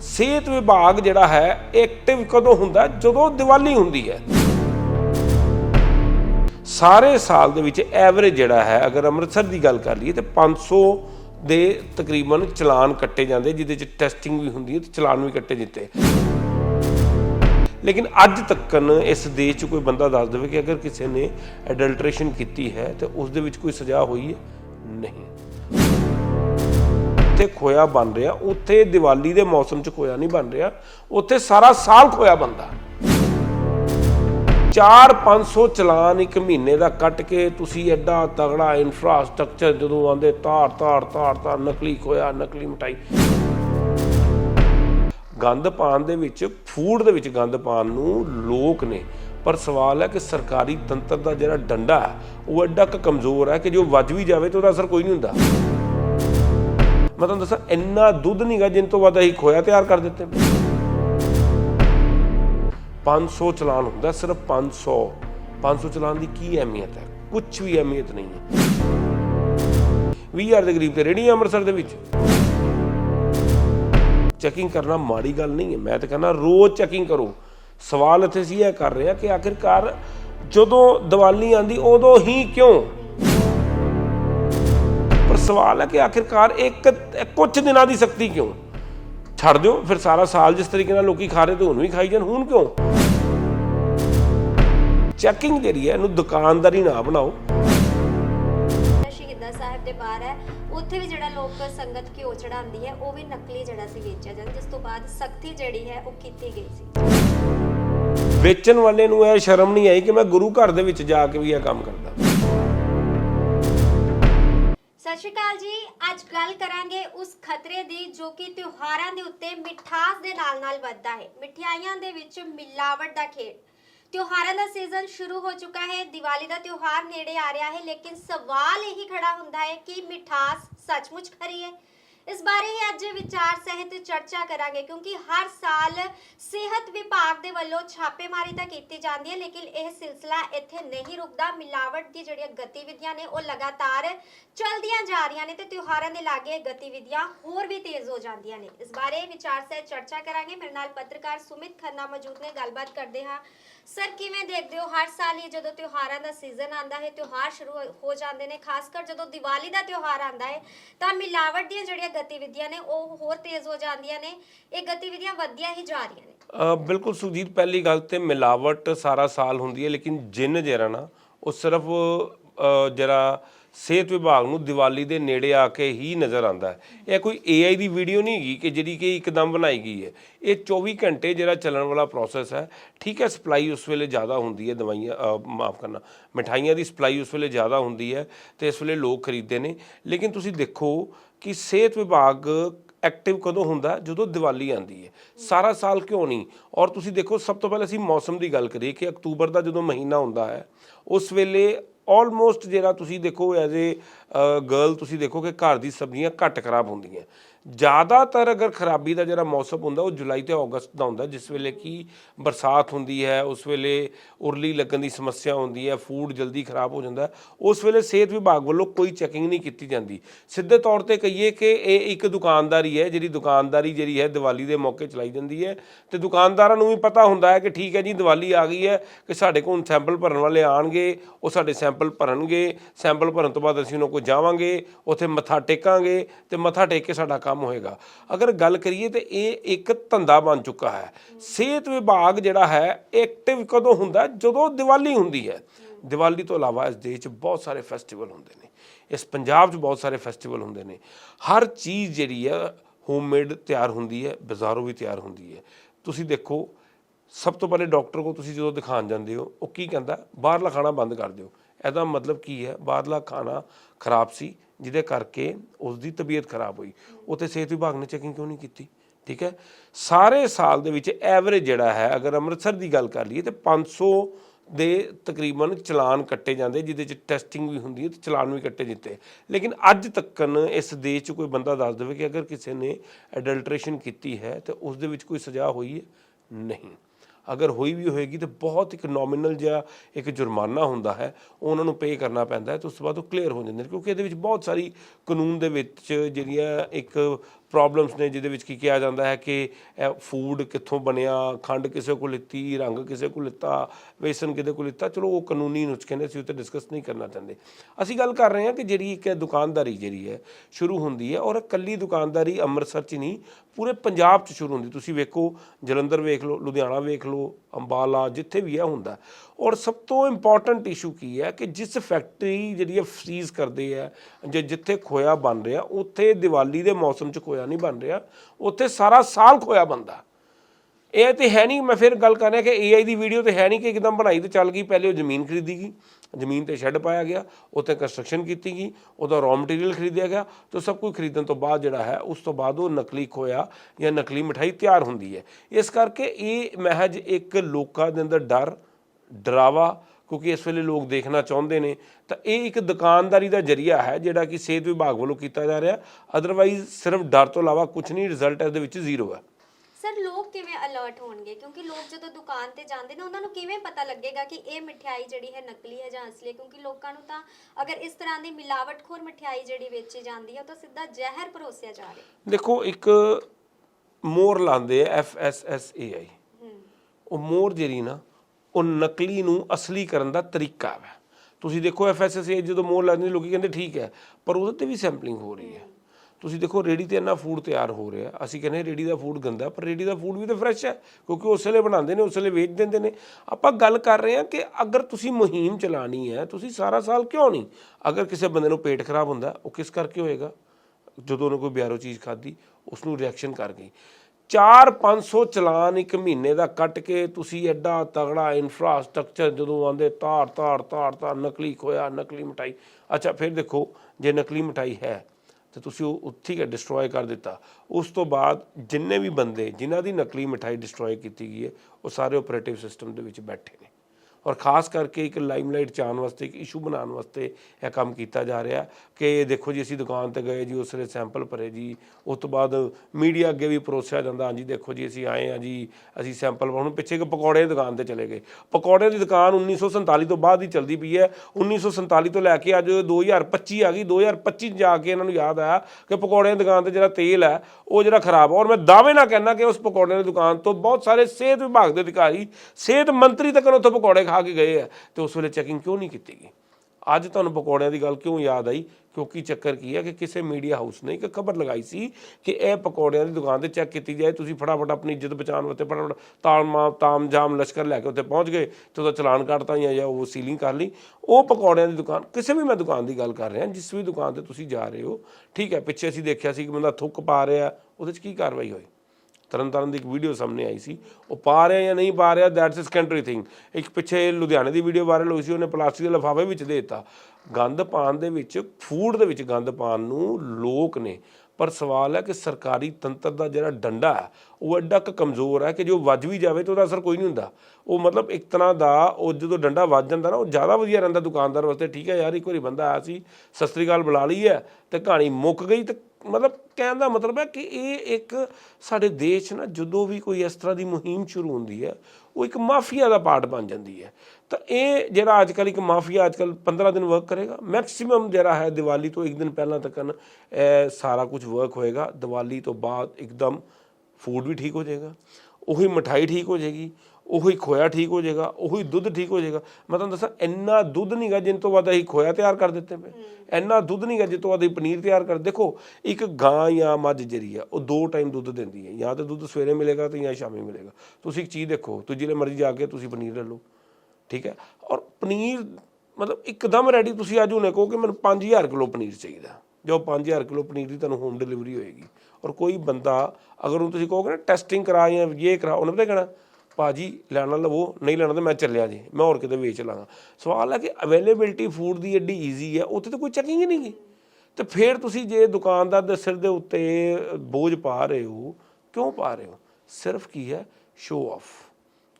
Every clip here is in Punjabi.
ਸਿਹਤ ਵਿਭਾਗ ਜਿਹੜਾ ਹੈ ਐਕਟਿਵ ਕਦੋਂ ਹੁੰਦਾ? ਜਦੋਂ ਦੀਵਾਲੀ ਹੁੰਦੀ ਹੈ। ਸਾਰੇ ਸਾਲ ਦੇ ਵਿੱਚ ਐਵਰੇਜ ਜਿਹੜਾ ਹੈ, ਅਗਰ ਅੰਮ੍ਰਿਤਸਰ ਦੀ ਗੱਲ ਕਰ ਲਈਏ, ਤੇ 500 ਦੇ ਤਕਰੀਬਨ ਚਲਾਨ ਕੱਟੇ ਜਾਂਦੇ, ਜਿਹਦੇ ਚ ਟੈਸਟਿੰਗ ਵੀ ਹੁੰਦੀ ਹੈ ਤੇ ਚਲਾਨ ਵੀ ਕੱਟੇ ਦਿੱਤੇ। ਲੇਕਿਨ ਅੱਜ ਤੱਕਨ ਇਸ ਦੇਸ਼ 'ਚ ਕੋਈ ਬੰਦਾ ਦੱਸ ਦੇਵੇ ਕਿ ਅਗਰ ਕਿਸੇ ਨੇ ਐਡਲਟ੍ਰੇਸ਼ਨ ਕੀਤੀ ਹੈ, ਤੇ ਉਸ ਦੇ ਵਿੱਚ ਕੋਈ ਸਜ਼ਾ ਹੋਈ ਹੈ? ਨਹੀਂ। ਉੱਥੇ ਖੋਇਆ ਬਣ ਰਿਹਾ, ਉੱਥੇ ਦੀਵਾਲੀ ਦੇ ਮੌਸਮ 'ਚ ਖੋਇਆ ਨਹੀਂ ਬਣ ਰਿਹਾ, ਉੱਥੇ ਸਾਰਾ ਸਾਲ ਖੋਇਆ ਬੰਦਾ। 4-500 ਚਲਾਨ ਇੱਕ ਮਹੀਨੇ ਦਾ ਕੱਟ ਕੇ ਤੁਸੀਂ ਐਡਾ ਤਗੜਾ ਇਨਫਰਾਸਟ੍ਰਕਚਰ ਜਦੋਂ ਆਂਦੇ ਤਾਰ ਤਾਰ ਤਾਰ ਤਾਰ ਨਕਲੀ ਖੋਇਆ, ਨਕਲੀ ਮਠਾਈ। ਗੰਦ ਪਾਣ ਦੇ ਵਿੱਚ ਫੂਡ ਦੇ ਵਿੱਚ ਗੰਦ ਪਾਣ ਨੂੰ ਲੋਕ ਨੇ, ਪਰ ਸਵਾਲ ਹੈ ਕਿ ਸਰਕਾਰੀ ਤੰਤਰ ਦਾ ਜਿਹੜਾ ਡੰਡਾ ਹੈ, ਉਹ ਐਡਾ ਕੁ ਕਮਜ਼ੋਰ ਹੈ ਕਿ ਜੋ ਵੱਜ ਵੀ ਜਾਵੇ ਤਾਂ ਉਹਦਾ ਅਸਰ ਕੋਈ ਨਹੀਂ ਹੁੰਦਾ। ਮੈਂ ਤੁਹਾਨੂੰ ਦੱਸਾਂ, ਇੰਨਾ ਦੁੱਧ ਨਹੀਂਗਾ ਜਿੰਨ ਤੋਂ ਵੱਧ ਅਸੀਂ ਖੋਇਆ, ਤਿਆਰ ਕਰ ਦਿੱਤੇ। 500 ਚਲਾਨ ਹੁੰਦਾ, ਸਿਰਫ 500 500 ਚਲਾਨ ਦੀ ਕੀ ਅਹਿਮੀਅਤ ਹੈ? ਕੁਝ ਵੀ ਅਹਿਮੀਅਤ ਨਹੀਂ ਹੈ। 20000 ਦੇ ਕਰੀਬ ਤੇ ਰੇੜੀ ਅੰਮ੍ਰਿਤਸਰ ਦੇ ਵਿੱਚ। ਚੈਕਿੰਗ ਕਰਨਾ ਮਾੜੀ ਗੱਲ ਨਹੀਂ ਹੈ। ਮੈਂ ਤਾਂ ਕਹਿੰਦਾ, ਰੋਜ਼ ਚੈਕਿੰਗ ਕਰੋ। ਸਵਾਲ ਇੱਥੇ ਸੀ, ਇਹ ਕਰ ਰਿਹਾ ਕਿ ਆਖਿਰਕਾਰ ਜਦੋਂ ਦੀਵਾਲੀ ਆਂਦੀ ਉਦੋਂ ਹੀ ਕਿਉਂ ਸਵਾਲ ਹੈ ਕਿ ਆਖਿਰਕਾਰ ਇੱਕ ਕੁਝ ਦਿਨਾਂ ਦੀ ਸਖਤੀ ਕਿਉਂ? ਛੱਡ ਦਿਓ ਫਿਰ ਸਾਰਾ ਸਾਲ ਜਿਸ ਤਰੀਕੇ ਨਾਲ ਲੋਕੀ ਖਾ ਰਹੇ ਤੇ ਹੁਣ ਵੀ ਖਾਈ ਜਾਣ ਹੁਣ ਕਿਉਂ? ਚੈਕਿੰਗ ਜਿਹੜੀ ਹੈ ਇਹਨੂੰ ਦੁਕਾਨਦਾਰੀ ਨਾ ਬਣਾਓ। ਸ਼ਹੀਦਾਂ ਸਾਹਿਬ ਦੇ ਬਾਹਰ ਹੈ। ਉੱਥੇ ਵੀ ਜਿਹੜਾ ਲੋਕ ਸੰਗਤ ਘਿਓ ਚੜਾਉਂਦੀ ਹੈ ਉਹ ਵੀ ਨਕਲੀ ਜਿਹੜਾ ਸੀ ਵੇਚਿਆ ਜਾਂਦਾ ਜਿਸ ਤੋਂ ਬਾਅਦ ਸਖਤੀ ਜਿਹੜੀ ਹੈ ਉਹ ਕੀਤੀ ਗਈ ਸੀ। ਵੇਚਣ ਵਾਲੇ ਨੂੰ ਇਹ ਸ਼ਰਮ ਨਹੀਂ ਆਈ ਕਿ ਮੈਂ ਗੁਰੂ ਘਰ ਦੇ ਵਿੱਚ ਜਾ ਕੇ ਵੀ ਇਹ ਕੰਮ ਕਰਦਾ। ਸਤਿ ਸ਼੍ਰੀ ਅਕਾਲ ਜੀ। ਅੱਜ ਗੱਲ ਕਰਾਂਗੇ ਉਸ ਖਤਰੇ ਦੀ ਜੋ ਕਿ ਤਿਉਹਾਰਾਂ ਦੇ ਉੱਤੇ ਮਿਠਾਸ ਦੇ ਨਾਲ-ਨਾਲ ਵੱਧਦਾ ਹੈ। ਮਠਿਆਈਆਂ ਦੇ ਵਿੱਚ ਮਿਲਾਵਟ ਦਾ ਖੇਡ। ਤਿਉਹਾਰਾਂ ਦਾ ਸੀਜ਼ਨ ਸ਼ੁਰੂ ਹੋ ਚੁੱਕਾ ਹੈ। ਦੀਵਾਲੀ ਦਾ ਤਿਉਹਾਰ ਨੇੜੇ ਆ ਰਿਹਾ ਹੈ, ਲੇਕਿਨ ਸਵਾਲ ਇਹੀ ਖੜਾ ਹੁੰਦਾ ਹੈ ਕਿ ਮਿਠਾਸ ਸੱਚਮੁੱਚ ਖਰੀ ਹੈ? ਇਸ ਬਾਰੇ ਹੀ ਅੱਜ ਵਿਚਾਰ ਸਹਿਤ ਚਰਚਾ ਕਰਾਂਗੇ ਕਿਉਂਕਿ ਹਰ ਸਾਲ ਸਿਹਤ ਵਿਭਾਗ ਦੇ ਵੱਲੋਂ ਛਾਪੇਮਾਰੀ ਤਾਂ ਕੀਤੀ ਜਾਂਦੀ ਹੈ, ਲੇਕਿਨ ਇਹ ਸਿਲਸਿਲਾ ਇੱਥੇ ਨਹੀਂ ਰੁਕਦਾ। ਮਿਲਾਵਟ ਦੀ ਜਿਹੜੀਆਂ ਗਤੀਵਿਧੀਆਂ ਨੇ, ਉਹ ਲਗਾਤਾਰ ਚੱਲਦੀਆਂ ਜਾ ਰਹੀਆਂ ਨੇ ਤੇ ਤਿਉਹਾਰਾਂ ਦੇ ਲਾਗੇ ਗਤੀਵਿਧੀਆਂ ਹੋਰ ਵੀ ਤੇਜ਼ ਹੋ ਜਾਂਦੀਆਂ ਨੇ। ਇਸ ਬਾਰੇ ਵਿਚਾਰ ਸਹਿਤ ਚਰਚਾ ਕਰਾਂਗੇ। ਮੇਰੇ ਨਾਲ ਪੱਤਰਕਾਰ ਸੁਮਿਤ ਖੰਨਾ ਮੌਜੂਦ ਨੇ। ਗੱਲਬਾਤ ਕਰਦੇ ਹਾਂ ਸਰ ਕਿਵੇਂ ਦੇਖਦੇ ਹੋ ਹਰ ਸਾਲ ਹੀ ਜਦੋਂ ਤਿਉਹਾਰਾਂ ਦਾ ਸੀਜ਼ਨ ਆਂਦਾ ਹੈ, ਤਿਉਹਾਰ ਸ਼ੁਰੂ ਹੋ- ਜਾਂਦੇ ਨੇ, ਖਾਸ ਕਰ ਜਦੋਂ ਦੀਵਾਲੀ ਦਾ ਤਿਉਹਾਰ ਆਂਦਾ ਹੈ, ਤਾਂ ਮਿਲਾਵਟ ਦੀਆਂ ਜਿਹੜੀਆਂ ਗਤੀਵਿਧੀਆਂ ਨੇ, ਉਹ ਹੋਰ ਤੇਜ਼ ਹੋ ਜਾਂਦੀਆਂ ਨੇ, ਇਹ ਗਤੀਵਿਧੀਆਂ ਵੱਧਦੀਆਂ ਹੀ ਜਾ ਰਹੀਆਂ ਨੇ। ਬਿਲਕੁਲ ਸੁਜੀਤ ਪਹਿਲੀ ਗੱਲ ਤੇ ਮਿਲਾਵਟ ਸਾਰਾ ਸਾਲ ਹੁੰਦੀ ਹੈ, ਲੇਕਿਨ ਜਿੰਨ ਜਿਹੜਾ ਨਾ, ਉਹ ਸਿਰਫ ਜਿਹੜਾ ਸਿਹਤ ਵਿਭਾਗ ਨੂੰ ਦੀਵਾਲੀ ਦੇ ਨੇੜੇ ਆ ਕੇ ਹੀ ਨਜ਼ਰ ਆਉਂਦਾ ਇਹ ਕੋਈ AI ਦੀ ਵੀਡੀਓ ਨਹੀਂ ਹੈਗੀ ਕਿ ਜਿਹੜੀ ਕਿ ਇੱਕਦਮ ਬਣਾਈ ਗਈ ਹੈ। ਇਹ 24 ਘੰਟੇ ਜਿਹੜਾ ਚੱਲਣ ਵਾਲਾ ਪ੍ਰੋਸੈਸ ਹੈ, ਠੀਕ ਹੈ, ਸਪਲਾਈ ਉਸ ਵੇਲੇ ਜ਼ਿਆਦਾ ਹੁੰਦੀ ਹੈ ਦਵਾਈਆਂ ਮਾਫ ਕਰਨਾ, ਮਠਾਈਆਂ ਦੀ ਸਪਲਾਈ ਉਸ ਵੇਲੇ ਜ਼ਿਆਦਾ ਹੁੰਦੀ ਹੈ ਤੇ ਇਸ ਵੇਲੇ ਲੋਕ ਖਰੀਦਦੇ ਨੇ। ਲੇਕਿਨ ਤੁਸੀਂ ਦੇਖੋ ਕਿ ਸਿਹਤ ਵਿਭਾਗ ਐਕਟਿਵ ਕਦੋਂ ਹੁੰਦਾ? ਜਦੋਂ ਦੀਵਾਲੀ ਆਉਂਦੀ ਹੈ। ਸਾਰਾ ਸਾਲ ਕਿਉਂ ਨਹੀਂ? ਔਰ ਤੁਸੀਂ ਦੇਖੋ, ਸਭ ਤੋਂ ਪਹਿਲਾਂ ਅਸੀਂ ਮੌਸਮ ਦੀ ਗੱਲ ਕਰੀਏ ਕਿ ਅਕਤੂਬਰ ਦਾ ਜਦੋਂ ਮਹੀਨਾ ਹੁੰਦਾ ਹੈ, ਉਸ ਵੇਲੇ ਆਲਮੋਸਟ ਜਿਹੜਾ ਤੁਸੀਂ ਦੇਖੋ ਐਜ਼ ਏ ਗਰਲ ਤੁਸੀਂ ਦੇਖੋ ਕਿ ਘਰ ਦੀ ਸਬਜ਼ੀਆਂ ਘੱਟ ਖਰਾਬ ਹੁੰਦੀਆਂ। ਜ਼ਿਆਦਾਤਰ ਅਗਰ ਖਰਾਬੀ ਦਾ ਜਿਹੜਾ ਮੌਸਮ ਹੁੰਦਾ, ਉਹ ਜੁਲਾਈ ਤੇ ਅਗਸਤ ਦਾ ਹੁੰਦਾ, ਜਿਸ ਵੇਲੇ ਕੀ ਬਰਸਾਤ ਹੁੰਦੀ ਹੈ, ਉਸ ਵੇਲੇ ਉਰਲੀ ਲੱਗਣ ਦੀ ਸਮੱਸਿਆ ਹੁੰਦੀ ਹੈ, ਫੂਡ ਜਲਦੀ ਖਰਾਬ ਹੋ ਜਾਂਦਾ, ਉਸ ਵੇਲੇ ਸਿਹਤ ਵਿਭਾਗ ਵੱਲੋਂ ਕੋਈ ਚੈਕਿੰਗ ਨਹੀਂ ਕੀਤੀ ਜਾਂਦੀ। ਸਿੱਧੇ ਤੌਰ ਤੇ ਕਹੀਏ ਕਿ ਇਹ ਇੱਕ ਦੁਕਾਨਦਾਰੀ ਹੈ, ਜਿਹੜੀ ਦੁਕਾਨਦਾਰੀ ਜਿਹੜੀ ਹੈ, ਦੀਵਾਲੀ ਦੇ ਮੌਕੇ ਚਲਾਈ ਜਾਂਦੀ ਹੈ। ਤੇ ਦੁਕਾਨਦਾਰਾਂ ਨੂੰ ਵੀ ਪਤਾ ਹੁੰਦਾ ਹੈ ਕਿ ਠੀਕ ਹੈ ਜੀ, ਦੀਵਾਲੀ ਆ ਗਈ ਹੈ, ਕਿ ਸਾਡੇ ਕੋਲ ਸੈਂਪਲ ਭਰਨ ਵਾਲੇ ਆਣਗੇ, ਉਹ ਸਾਡੇ ਸੈਂਪਲ ਭਰਨਗੇ, ਸੈਂਪਲ ਭਰਨ ਤੋਂ ਬਾਅਦ ਅਸੀਂ ਉਹਨਾਂ ਕੋਲ ਜਾਵਾਂਗੇ, ਉੱਥੇ ਮੱਥਾ ਟੇਕਾਂਗੇ, ਤੇ ਮੱਥਾ ਟੇਕ ਕੇ ਸਾਡਾ ਕੰਮ ਹੋਏਗਾ। ਅਗਰ ਗੱਲ ਕਰੀਏ ਤੇ ਇਹ ਇੱਕ ਧੰਦਾ ਬਣ ਚੁੱਕਾ ਹੈ। ਸਿਹਤ ਵਿਭਾਗ ਜਿਹੜਾ ਹੈ ਐਕਟਿਵ ਕਦੋਂ ਹੁੰਦਾ? ਜਦੋਂ ਦੀਵਾਲੀ ਹੁੰਦੀ ਹੈ। ਦੀਵਾਲੀ ਤੋਂ ਇਲਾਵਾ ਇਸ ਦੇਸ਼ 'ਚ ਬਹੁਤ ਸਾਰੇ ਫੈਸਟੀਵਲ ਹੁੰਦੇ ਨੇ। ਇਸ ਪੰਜਾਬ 'ਚ ਬਹੁਤ ਸਾਰੇ ਫੈਸਟੀਵਲ ਹੁੰਦੇ ਨੇ। ਹਰ ਚੀਜ਼ ਜਿਹੜੀ ਹੈ ਹੋਮਮੇਡ ਤਿਆਰ ਹੁੰਦੀ ਹੈ, ਬਾਜ਼ਾਰੋਂ ਵੀ ਤਿਆਰ ਹੁੰਦੀ ਹੈ। ਤੁਸੀਂ ਦੇਖੋ, ਸਭ ਤੋਂ ਪਹਿਲੇ ਡਾਕਟਰ ਕੋਲ ਤੁਸੀਂ ਜਦੋਂ ਦਿਖਾਣ ਜਾਂਦੇ ਹੋ, ਉਹ ਕੀ ਕਹਿੰਦਾ? ਬਾਹਰਲਾ ਖਾਣਾ ਬੰਦ ਕਰ ਦਿਓ। ਇਹਦਾ ਮਤਲਬ ਕੀ ਹੈ? ਬਾਹਰਲਾ ਖਾਣਾ ਖਰਾਬ ਸੀ, ਜਿਹਦੇ ਕਰਕੇ ਉਸ ਦੀ ਤਬੀਅਤ ਖਰਾਬ ਹੋਈ। ਉਤੇ ਸਿਹਤ ਵਿਭਾਗ ਨੇ ਚੈਕਿੰਗ ਕਿਉਂ ਨਹੀਂ ਕੀਤੀ? ਠੀਕ ਹੈ? ਸਾਰੇ ਸਾਲ ਦੇ ਵਿੱਚ ਐਵਰੇਜ ਜਿਹੜਾ ਹੈ, ਅਗਰ ਅੰਮ੍ਰਿਤਸਰ ਦੀ ਗੱਲ ਕਰ ਲਈਏ, ਤੇ 500 ਦੇ ਤਕਰੀਬਨ ਚਲਾਨ ਕੱਟੇ ਜਾਂਦੇ, ਜਿਹਦੇ ਚ ਟੈਸਟਿੰਗ ਵੀ ਹੁੰਦੀ ਹੈ ਤੇ ਚਲਾਨ ਵੀ ਕੱਟੇ ਦਿੱਤੇ। ਲੇਕਿਨ ਅੱਜ ਤੱਕਨ ਇਸ ਦੇਸ਼ 'ਚ ਕੋਈ ਬੰਦਾ ਦੱਸ ਦੇਵੇ ਕਿ ਅਗਰ ਕਿਸੇ ਨੇ ਐਡਲਟ੍ਰੇਸ਼ਨ ਕੀਤੀ ਹੈ, ਤੇ ਉਸ ਦੇ ਵਿੱਚ ਕੋਈ ਸਜ਼ਾ ਹੋਈ ਹੈ? ਨਹੀਂ। ਅਗਰ ਹੋਈ ਵੀ ਹੋਏਗੀ ਤੇ ਬਹੁਤ ਇੱਕ ਨੋਮੀਨਲ ਜਿਹਾ ਇੱਕ ਜੁਰਮਾਨਾ ਹੁੰਦਾ ਹੈ ਉਹ ਉਹਨਾਂ ਨੂੰ ਪੇ ਕਰਨਾ ਪੈਂਦਾ ਹੈ ਤੇ ਉਸ ਤੋਂ ਬਾਅਦ ਉਹ ਕਲੀਅਰ ਹੋ ਜਾਂਦੇ ਨੇ ਕਿਉਂਕਿ ਇਹਦੇ ਵਿੱਚ ਬਹੁਤ ਸਾਰੀ ਕਾਨੂੰਨ ਦੇ ਵਿੱਚ ਜਿਹੜੀਆਂ ਇੱਕ ਪ੍ਰੋਬਲਮਸ ਨੇ ਜਿਹਦੇ ਵਿੱਚ ਕੀ ਕਿਹਾ ਜਾਂਦਾ ਹੈ ਕਿ ਇਹ ਫੂਡ ਕਿੱਥੋਂ ਬਣਿਆ, ਖੰਡ ਕਿਸੇ ਕੋਲ ਲਿੱਤੀ, ਰੰਗ ਕਿਸੇ ਕੋਲ ਲਿੱਤਾ, ਵੇਸਨ ਕਿਹਦੇ ਕੋਲ ਲਿੱਤਾ, ਚਲੋ ਉਹ ਕਾਨੂੰਨੀ ਨੁਸਖੇ ਨੇ, ਅਸੀਂ ਉੱਤੇ ਡਿਸਕਸ ਨਹੀਂ ਕਰਨਾ ਚਾਹੁੰਦੇ। ਅਸੀਂ ਗੱਲ ਕਰ ਰਹੇ ਹਾਂ ਕਿ ਜਿਹੜੀ ਇੱਕ ਦੁਕਾਨਦਾਰੀ ਜਿਹੜੀ ਹੈ, ਸ਼ੁਰੂ ਹੁੰਦੀ ਹੈ ਔਰ ਇਕੱਲੀ ਦੁਕਾਨਦਾਰੀ ਅੰਮ੍ਰਿਤਸਰ 'ਚ ਨਹੀਂ, ਪੂਰੇ ਪੰਜਾਬ 'ਚ ਸ਼ੁਰੂ ਹੁੰਦੀ। ਤੁਸੀਂ ਵੇਖੋ ਜਲੰਧਰ ਵੇਖ ਲਓ, ਲੁਧਿਆਣਾ ਵੇਖ ਲਓ, ਅੰਬਾਲਾ, ਜਿੱਥੇ ਵੀ ਇਹ ਹੁੰਦਾ। ਔਰ ਸਭ ਤੋਂ ਇੰਪੋਰਟੈਂਟ ਇਸ਼ੂ ਕੀ ਹੈ ਕਿ ਜਿਸ ਫੈਕਟਰੀ ਜਿਹੜੀ ਹੈ ਫਰੀਜ਼ ਕਰਦੇ ਆ, ਜੇ, ਜਿੱਥੇ ਖੋਇਆ ਬਣ ਰਿਹਾ, ਉੱਥੇ ਦੀਵਾਲੀ ਦੇ ਮੌਸਮ 'ਚ ਖੋਇਆ ਨਹੀਂ ਬਣ ਰਿਹਾ, ਉੱਥੇ ਸਾਰਾ ਸਾਲ ਖੋਇਆ ਬਣਦਾ ਇਹ ਤੇ ਹੈ ਨਹੀਂ, ਮੈਂ ਫਿਰ ਗੱਲ ਕਰ ਰਿਹਾ ਕਿ AI ਦੀ ਵੀਡੀਓ ਤੇ ਹੈ ਨਹੀਂ ਕਿ ਇੱਕਦਮ ਬਣਾਈ ਤੇ ਚੱਲ ਗਈ, ਪਹਿਲੇ ਉਹ ਜ਼ਮੀਨ ਖਰੀਦੀ ਗਈ, ਜ਼ਮੀਨ ਤੇ ਸ਼ੈੱਡ ਪਾਇਆ ਗਿਆ, ਉੱਥੇ ਕੰਸਟਰਕਸ਼ਨ ਕੀਤੀ ਗਈ, ਉਹਦਾ ਰॉ ਮਟੀਰੀਅਲ ਖਰੀਦਿਆ ਗਿਆ, ਤੇ ਸਭ ਕੁਝ ਖਰੀਦਣ ਤੋਂ ਬਾਅਦ ਜਿਹੜਾ ਹੈ, ਉਸ ਤੋਂ ਬਾਅਦ ਉਹ ਨਕਲੀ ਖੋਇਆ ਜਾਂ ਨਕਲੀ ਮਠਾਈ ਤਿਆਰ ਹੁੰਦੀ ਹੈ। ਇਸ ਕਰਕੇ ਇਹ, ਮਹਿਜ ਇੱਕ ਲੋਕਾਂ ਦੇ ਅੰਦਰ ਡਰ ਡਰਾਵਾ ਕਿਉਂਕਿ ਇਸ ਵੇਲੇ ਲੋਕ ਦੇਖਣਾ ਚਾਹੁੰਦੇ ਨੇ ਤਾਂ ਇਹ ਇੱਕ ਦੁਕਾਨਦਾਰੀ ਦਾ ਜਰੀਆ ਹੈ ਜਿਹੜਾ ਕਿ ਸਿਹਤ ਵਿਭਾਗ ਵੱਲੋਂ ਕੀਤਾ ਜਾ ਰਿਹਾ। ਅਦਰਵਾਈਜ਼ ਸਿਰਫ ਡਰ ਤੋਂ ਇਲਾਵਾ ਕੁਝ ਨਹੀਂ ਰਿਜ਼ਲਟ ਇਸ ਦੇ ਵਿੱਚ ਜ਼ੀਰੋ ਹੈ। ਸਰ ਲੋਕ ਕਿਵੇਂ ਅਲਰਟ ਹੋਣਗੇ? ਕਿਉਂਕਿ ਲੋਕ ਜਦੋਂ ਦੁਕਾਨ ਤੇ ਜਾਂਦੇ ਨੇ ਉਹਨਾਂ ਨੂੰ ਕਿਵੇਂ ਪਤਾ ਲੱਗੇਗਾ ਕਿ ਇਹ ਮਠਿਆਈ ਜਿਹੜੀ ਹੈ ਨਕਲੀ ਹੈ ਜਾਂ ਅਸਲੀ ਹੈ? ਕਿਉਂਕਿ ਲੋਕਾਂ ਨੂੰ ਤਾਂ ਅਗਰ ਇਸ ਤਰ੍ਹਾਂ ਦੀ ਮਿਲਾਵਟਖੋਰ ਮਠਿਆਈ ਜਿਹੜੀ ਵੇਚੀ ਜਾਂਦੀ ਹੈ ਉਹ ਤਾਂ ਸਿੱਧਾ ਜ਼ਹਿਰ ਪਰੋਸਿਆ ਜਾ ਰਿਹਾ ਦੇਖੋ ਇੱਕ ਮੋਰ ਲਾਉਂਦੇ ਆ F S S A I ਉਹ ਮੋਰ ਜਿਹੜੀ ਨਾ ਉਹ ਨਕਲੀ ਨੂੰ ਅਸਲੀ ਕਰਨ ਦਾ ਤਰੀਕਾ ਹੈ। ਤੁਸੀਂ ਦੇਖੋ ਐਫ ਐਸ ਐਸ ਏ ਜਦੋਂ ਮੋਰ ਲਾਉਂਦੇ ਨੇ, ਲੋਕੀ ਕਹਿੰਦੇ ਠੀਕ ਹੈ ਪਰ ਉਹਦੇ ਤੇ ਵੀ ਸੈਂਪਲਿੰਗ ਹੋ ਰਹੀ ਹੈ। ਤੁਸੀਂ ਦੇਖੋ ਰੇੜੀ ਤੇ ਇੰਨਾ ਫੂਡ ਤਿਆਰ ਹੋ ਰਿਹਾ ਅਸੀਂ ਕਹਿੰਦੇ ਰੇੜੀ ਦਾ ਫੂਡ ਗੰਦਾ ਪਰ ਰੇੜੀ ਦਾ ਫੂਡ ਵੀ ਤਾਂ ਫਰੈਸ਼ ਹੈ ਕਿਉਂਕਿ ਉਸ ਵੇਲੇ ਬਣਾਉਂਦੇ ਨੇ ਉਸ ਵੇਲੇ ਵੇਚ ਦਿੰਦੇ ਨੇ। ਆਪਾਂ ਗੱਲ ਕਰ ਰਹੇ ਹਾਂ ਕਿ ਅਗਰ ਤੁਸੀਂ ਮੁਹਿੰਮ ਚਲਾਣੀ ਹੈ ਤੁਸੀਂ ਸਾਰਾ ਸਾਲ ਕਿਉਂ ਨਹੀਂ? ਅਗਰ ਕਿਸੇ ਬੰਦੇ ਨੂੰ ਪੇਟ ਖਰਾਬ ਹੁੰਦਾ ਉਹ ਕਿਸ ਕਰਕੇ ਹੋਏਗਾ? ਜਦੋਂ ਉਹਨੇ ਕੋਈ ਬਿਆਰੋ ਚੀਜ਼ ਖਾਧੀ ਉਸ ਨੂੰ ਰਿਐਕਸ਼ਨ ਕਰ ਗਈ। 4-500 ਚਲਾਨ ਇੱਕ ਮਹੀਨੇ ਦਾ ਕੱਟ ਕੇ ਤੁਸੀਂ ਐਡਾ ਤਗੜਾ ਇਨਫਰਾਸਟ੍ਰਕਚਰ ਜਦੋਂ ਆਂਦੇ ਤਾਰ ਤਾਰ ਤਾਰ ਤਾਰ ਨਕਲੀ ਖੋਇਆ, ਨਕਲੀ ਮਠਾਈ। ਅੱਛਾ, ਫਿਰ ਦੇਖੋ, ਜੇ ਨਕਲੀ ਮਠਾਈ ਹੈ, ਤੇ ਤੁਸੀਂ ਉਹ ਉੱਥੇ ਠੀਕ ਡਿਸਟਰੋਏ ਕਰ ਦਿੱਤਾ। ਉਸ ਤੋਂ ਬਾਅਦ ਜਿੰਨੇ ਵੀ ਬੰਦੇ ਜਿਨ੍ਹਾਂ ਦੀ ਨਕਲੀ ਮਠਾਈ ਡਿਸਟਰੋਏ ਕੀਤੀ ਗਈ ਹੈ, ਉਹ ਸਾਰੇ ਆਪਰੇਟਿਵ ਸਿਸਟਮ ਦੇ ਵਿੱਚ ਬੈਠੇ ਨੇ। ਔਰ ਖਾਸ ਕਰਕੇ ਇੱਕ ਲਾਈਮਲਾਈਟ ਚ ਆਉਣ ਵਾਸਤੇ, ਇੱਕ ਇਸ਼ੂ ਬਣਾਉਣ ਵਾਸਤੇ ਇਹ ਕੰਮ ਕੀਤਾ ਜਾ ਰਿਹਾ। ਕਿ ਦੇਖੋ ਜੀ, ਅਸੀਂ ਦੁਕਾਨ ਤੇ ਗਏ ਜੀ, ਉਸ ਵੇਲੇ ਸੈਂਪਲ ਭਰੇ ਜੀ। ਉਸ ਤੋਂ ਬਾਅਦ ਮੀਡੀਆ ਅੱਗੇ ਵੀ ਪਰੋਸਿਆ ਜਾਂਦਾ, ਹਾਂਜੀ ਦੇਖੋ ਜੀ, ਅਸੀਂ ਆਏ ਹਾਂ ਜੀ, ਅਸੀਂ ਸੈਂਪਲ ਹੁਣ ਪਿੱਛੇ ਇੱਕ ਪਕੌੜੇ ਦੀ ਦੁਕਾਨ ਤੇ ਚਲੇ ਗਏ। ਪਕੌੜੇ ਦੀ ਦੁਕਾਨ 1947 ਤੋਂ ਬਾਅਦ ਹੀ ਚੱਲਦੀ ਪਈ ਹੈ। 1947 ਤੋਂ ਲੈ ਕੇ ਅੱਜ 2025 ਆ ਗਈ। 2025 ਚ ਜਾ ਕੇ ਇਹਨਾਂ ਨੂੰ ਯਾਦ ਆਇਆ ਕਿ ਪਕੌੜਿਆਂ ਦੀ ਦੁਕਾਨ ਤੇ ਜਿਹੜਾ ਤੇਲ ਹੈ, ਉਹ ਜਿਹੜਾ ਖਰਾਬ ਹੈ ਔਰ ਮੈਂ ਦਾਅਵੇ ਨਾਲ ਕਹਿੰਦਾ ਕਿ ਉਸ ਪਕੌੜਿਆਂ ਦੀ ਦੁਕਾਨ ਤੋਂ ਬਹੁਤ ਸਾਰੇ ਸਿਹਤ ਵਿਭਾਗ ਦੇ ਅਧਿਕਾਰੀ, ਸਿਹਤ ਮੰਤਰੀ ਤੱਕ ਉੱਥੋਂ ਪਕੌੜੇ ਖਾ ਕੇ ਗਏ ਆ ਤੇ ਉਸ ਵੇਲੇ ਚੈਕਿੰਗ ਕਿਉਂ ਨਹੀਂ ਕੀਤੀ ਗਈ? ਅੱਜ ਤੁਹਾਨੂੰ ਪਕੌੜਿਆਂ ਦੀ ਗੱਲ ਕਿਉਂ ਯਾਦ ਆਈ? ਕਿਉਂਕਿ ਚੱਕਰ ਕੀ ਹੈ ਕਿ ਕਿਸੇ ਮੀਡੀਆ ਹਾਊਸ ਨੇ ਇੱਕ ਖਬਰ ਲਗਾਈ ਸੀ ਕਿ ਇਹ ਪਕੌੜਿਆਂ ਦੀ ਦੁਕਾਨ ਤੇ ਚੈੱਕ ਕੀਤੀ ਜਾਏ, ਤੁਸੀਂ ਫਟਾਫਟ ਆਪਣੀ ਇੱਜ਼ਤ ਬਚਾਉਣ ਵਾਸਤੇ ਫਟਾਫਟ ਤਾਲਮਾ ਤਾਮਜਾਮ ਲਸ਼ਕਰ ਲੈ ਕੇ ਉੱਥੇ ਪਹੁੰਚ ਗਏ ਤੇ ਉਹਦਾ ਚਲਾਨ ਕੱਟਤਾ ਜਾਂ ਜਾਂ ਉਹ ਸੀਲਿੰਗ ਕਰ ਲਈ। ਉਹ ਪਕੌੜਿਆਂ ਦੀ ਦੁਕਾਨ, ਕਿਸੇ ਵੀ ਮੈਂ ਦੁਕਾਨ ਦੀ ਗੱਲ ਕਰ ਰਿਹਾ, ਜਿਸ ਵੀ ਦੁਕਾਨ ਤੇ ਤੁਸੀਂ ਜਾ ਰਹੇ ਹੋ, ਠੀਕ ਹੈ, ਪਿੱਛੇ ਅਸੀਂ ਦੇਖਿਆ ਸੀ ਕਿ ਬੰਦਾ ਥੁੱਕ ਪਾ ਰਿਹਾ, ਉਹਦੇ 'ਚ ਕੀ ਕਾਰਵਾਈ ਹੋਈ? ਤਰਨਤਾਰਨ ਦੀ ਇੱਕ ਵੀਡੀਓ ਸਾਹਮਣੇ ਆਈ ਸੀ। ਉਹ ਪਾ ਰਿਹਾ ਜਾਂ ਨਹੀਂ ਪਾ ਰਿਹਾ ਦੈਟਸ ਅ ਸੈਕੰਡਰੀ ਥਿੰਗ ਇੱਕ ਪਿੱਛੇ ਲੁਧਿਆਣੇ ਦੀ ਵੀਡੀਓ ਵਾਇਰਲ ਹੋਈ ਸੀ, ਉਹਨੇ ਪਲਾਸਟਿਕ ਦੇ ਲਿਫਾਫੇ ਵਿੱਚ ਦੇ ਦਿੱਤਾ। ਗੰਦ ਪਾਣ ਦੇ ਵਿੱਚ ਫੂਡ ਦੇ ਵਿੱਚ ਗੰਦ ਪਾਣ ਨੂੰ ਲੋਕ ਨੇ। ਪਰ ਸਵਾਲ ਹੈ ਕਿ ਸਰਕਾਰੀ ਤੰਤਰ ਦਾ ਜਿਹੜਾ ਡੰਡਾ ਹੈ, ਉਹ ਐਡਾ ਕੁ ਕਮਜ਼ੋਰ ਹੈ ਕਿ ਜੋ ਵੱਜ ਵੀ ਜਾਵੇ ਤਾਂ ਉਹਦਾ ਅਸਰ ਕੋਈ ਨਹੀਂ ਹੁੰਦਾ। ਉਹ ਮਤਲਬ ਇੱਕ ਤਰ੍ਹਾਂ ਦਾ, ਉਹ ਜਦੋਂ ਡੰਡਾ ਵੱਜ ਜਾਂਦਾ ਨਾ, ਉਹ ਜ਼ਿਆਦਾ ਵਧੀਆ ਰਹਿੰਦਾ ਦੁਕਾਨਦਾਰ ਵਾਸਤੇ। ਠੀਕ ਹੈ ਯਾਰ, ਇੱਕ ਵਾਰੀ ਬੰਦਾ ਆਇਆ ਸੀ, ਸਤਿ ਸ੍ਰੀ ਅਕਾਲ ਬੁਲਾ ਲਈ ਹੈ ਤੇ ਕਹਾਣੀ ਮੁੱਕ ਗਈ ਤੇ ਮਤਲਬ ਕਹਿਣ ਦਾ ਮਤਲਬ ਹੈ ਕਿ ਇਹ ਇੱਕ ਸਾਡੇ ਦੇਸ਼ ਨਾ ਜਦੋਂ ਵੀ ਕੋਈ ਇਸ ਤਰ੍ਹਾਂ ਦੀ ਮੁਹਿੰਮ ਸ਼ੁਰੂ ਹੁੰਦੀ ਹੈ, ਉਹ ਇੱਕ ਮਾਫੀਆ ਦਾ ਪਾਰਟ ਬਣ ਜਾਂਦੀ ਹੈ। ਤਾਂ ਇਹ ਜਿਹੜਾ ਅੱਜ ਕੱਲ੍ਹ ਇੱਕ ਮਾਫੀਆ ਅੱਜ ਕੱਲ੍ਹ 15 ਦਿਨ ਵਰਕ ਕਰੇਗਾ। ਮੈਕਸਿਮਮ ਜਿਹੜਾ ਹੈ ਦੀਵਾਲੀ ਤੋਂ ਇੱਕ ਦਿਨ ਪਹਿਲਾਂ ਤੱਕ ਇਹ ਸਾਰਾ ਕੁਝ ਵਰਕ ਹੋਏਗਾ। ਦੀਵਾਲੀ ਤੋਂ ਬਾਅਦ ਇੱਕਦਮ ਫੂਡ ਵੀ ਠੀਕ ਹੋ ਜਾਏਗਾ। ਉਹੀ ਮਠਾਈ ਠੀਕ ਹੋ ਜਾਏਗੀ। ਉਹੀ ਖੋਇਆ ਠੀਕ ਹੋ ਜਾਏਗਾ ਉਹੀ ਦੁੱਧ ਠੀਕ ਹੋ ਜਾਏਗਾ। ਮੈਂ ਤੁਹਾਨੂੰ ਦੱਸਾਂ ਇੰਨਾ ਦੁੱਧ ਨਹੀਂਗਾ ਜਿੰਨ ਤੋਂ ਬਾਅਦ ਅਸੀਂ ਖੋਇਆ ਤਿਆਰ ਕਰ ਦਿੱਤੇ ਪਏ। ਇੰਨਾ ਦੁੱਧ ਨਹੀਂਗਾ ਜਿਸ ਤੋਂ ਬਾਅਦ ਅਸੀਂ ਪਨੀਰ ਤਿਆਰ ਕਰ ਦੇਖੋ ਇੱਕ ਗਾਂ ਜਾਂ ਮੱਝ ਜਿਹੜੀ ਆ ਉਹ ਦੋ ਟਾਈਮ ਦੁੱਧ ਦਿੰਦੀ ਹੈ ਜਾਂ ਤਾਂ ਦੁੱਧ ਸਵੇਰੇ ਮਿਲੇਗਾ ਤੇ ਜਾਂ ਸ਼ਾਮੀ ਮਿਲੇਗਾ। ਤੁਸੀਂ ਇੱਕ ਚੀਜ਼ ਦੇਖੋ ਤੁਸੀਂ ਜਿਹੜੇ ਮਰਜ਼ੀ ਜਾ ਕੇ ਤੁਸੀਂ ਪਨੀਰ ਲੈ ਲਓ ਠੀਕ ਹੈ? ਔਰ ਪਨੀਰ ਮਤਲਬ ਇੱਕਦਮ ਰੈਡੀ ਤੁਸੀਂ ਅੱਜ ਹੁਣੇ ਕਹੋ ਕਿ ਮੈਨੂੰ 5000 ਕਿਲੋ ਪਨੀਰ ਚਾਹੀਦਾ। ਜੋ 5000 ਕਿਲੋ ਪਨੀਰ ਦੀ ਤੁਹਾਨੂੰ ਹੋਮ ਡਿਲੀਵਰੀ ਹੋਏਗੀ। ਔਰ ਕੋਈ ਬੰਦਾ ਅਗਰ ਉਹਨੂੰ ਤੁਸੀਂ ਕਹੋਗੇ ਨਾ ਟੈਸਟਿੰਗ ਕਰਾ ਜਾਂ ਇਹ ਕਰਾ ਉਹਨੇ ਪਤਾ ਕਹਿਣਾ? ਭਾਜੀ ਲੈਣਾ ਲਵੋ, ਨਹੀਂ ਲੈਣਾ ਤਾਂ ਮੈਂ ਚੱਲਿਆ ਜੀ, ਮੈਂ ਹੋਰ ਕਿਤੇ ਵੇਚ ਲਾਂਗਾ। ਸਵਾਲ ਹੈ ਕਿ ਅਵੇਲੇਬਿਲਟੀ ਫੂਡ ਦੀ ਐਡੀ ਈਜ਼ੀ ਹੈ, ਉੱਥੇ ਤਾਂ ਕੋਈ ਚੈਕਿੰਗ ਹੀ ਨਹੀਂ ਗਈ ਤੇ ਫਿਰ ਤੁਸੀਂ ਜੇ ਦੁਕਾਨਦਾਰ ਦੇ ਸਿਰ ਦੇ ਉੱਤੇ ਬੋਝ ਪਾ ਰਹੇ ਹੋ, ਕਿਉਂ ਪਾ ਰਹੇ ਹੋ? ਸਿਰਫ ਕੀ ਹੈ? ਸ਼ੋ ਆਫ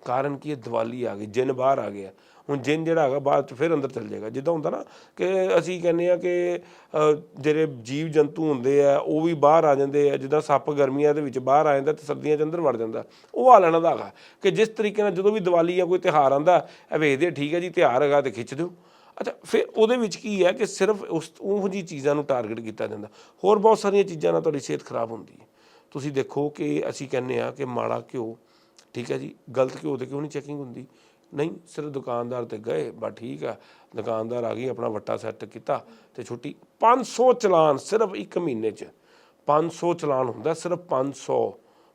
ਕਾਰਨ ਕੀ ਹੈ? ਦੀਵਾਲੀ ਆ ਗਈ, ਜਿੰਨ ਬਾਹਰ ਆ ਗਿਆ। ਹੁਣ ਜਿੰਨ ਜਿਹੜਾ ਹੈਗਾ, ਬਾਅਦ ਚ ਫਿਰ ਅੰਦਰ ਚੱਲ ਜਾਏਗਾ। ਜਿੱਦਾਂ ਹੁੰਦਾ ਨਾ ਕਿ ਅਸੀਂ ਕਹਿੰਦੇ ਆ ਕਿ ਜਿਹੜੇ ਜੀਵ ਜੰਤੂ ਹੁੰਦੇ ਆ, ਉਹ ਵੀ ਬਾਹਰ ਆ ਜਾਂਦੇ ਆ। ਜਿੱਦਾਂ ਸੱਪ ਗਰਮੀਆਂ ਦੇ ਵਿੱਚ ਬਾਹਰ ਆ ਜਾਂਦਾ ਤੇ ਸਰਦੀਆਂ ਚ ਅੰਦਰ ਵੜ ਜਾਂਦਾ। ਉਹ ਆ ਹਾਲਣਾ ਦਾ ਹੈਗਾ ਕਿ ਜਿਸ ਤਰੀਕੇ ਨਾਲ ਜਦੋਂ ਵੀ ਦੀਵਾਲੀ ਜਾਂ ਕੋਈ ਤਿਉਹਾਰ ਆਂਦਾ ਇਹ ਵੇਖਦੇ ਠੀਕ ਹੈ ਜੀ, ਤਿਉਹਾਰ ਹੈਗਾ ਤੇ ਖਿੱਚ ਦਿਓ। ਅੱਛਾ, ਫਿਰ ਉਹਦੇ ਵਿੱਚ ਕੀ ਹੈ ਕਿ ਸਿਰਫ ਉਸ, ਉਹ ਜੀ ਚੀਜ਼ਾਂ ਨੂੰ ਟਾਰਗੇਟ ਕੀਤਾ ਜਾਂਦਾ। ਹੋਰ ਬਹੁਤ ਸਾਰੀਆਂ ਚੀਜ਼ਾਂ ਨਾਲ ਤੁਹਾਡੀ ਸਿਹਤ ਖਰਾਬ ਹੁੰਦੀ ਹੈ। ਤੁਸੀਂ ਦੇਖੋ ਕਿ ਅਸੀਂ ਕਹਿੰਦੇ ਆ ਕਿ ਮਾੜਾ ਘਿਓ ਠੀਕ ਹੈ ਜੀ, ਗਲਤ ਘਿਓ ਤੇ ਕਿਉਂ ਨਹੀਂ ਚੈਕਿੰਗ ਹੁੰਦੀ? ਨਹੀਂ, ਸਿਰਫ ਦੁਕਾਨਦਾਰ ਤੇ ਗਏ, ਬਸ ਠੀਕ ਆ, ਦੁਕਾਨਦਾਰ ਆ ਗਈ, ਆਪਣਾ ਵੱਟਾ ਸੈੱਟ ਕੀਤਾ ਤੇ ਛੁੱਟੀ। 500 ਚਲਾਨ ਸਿਰਫ ਇੱਕ ਮਹੀਨੇ 'ਚ। 500 ਚਲਾਨ ਹੁੰਦਾ ਸਿਰਫ 500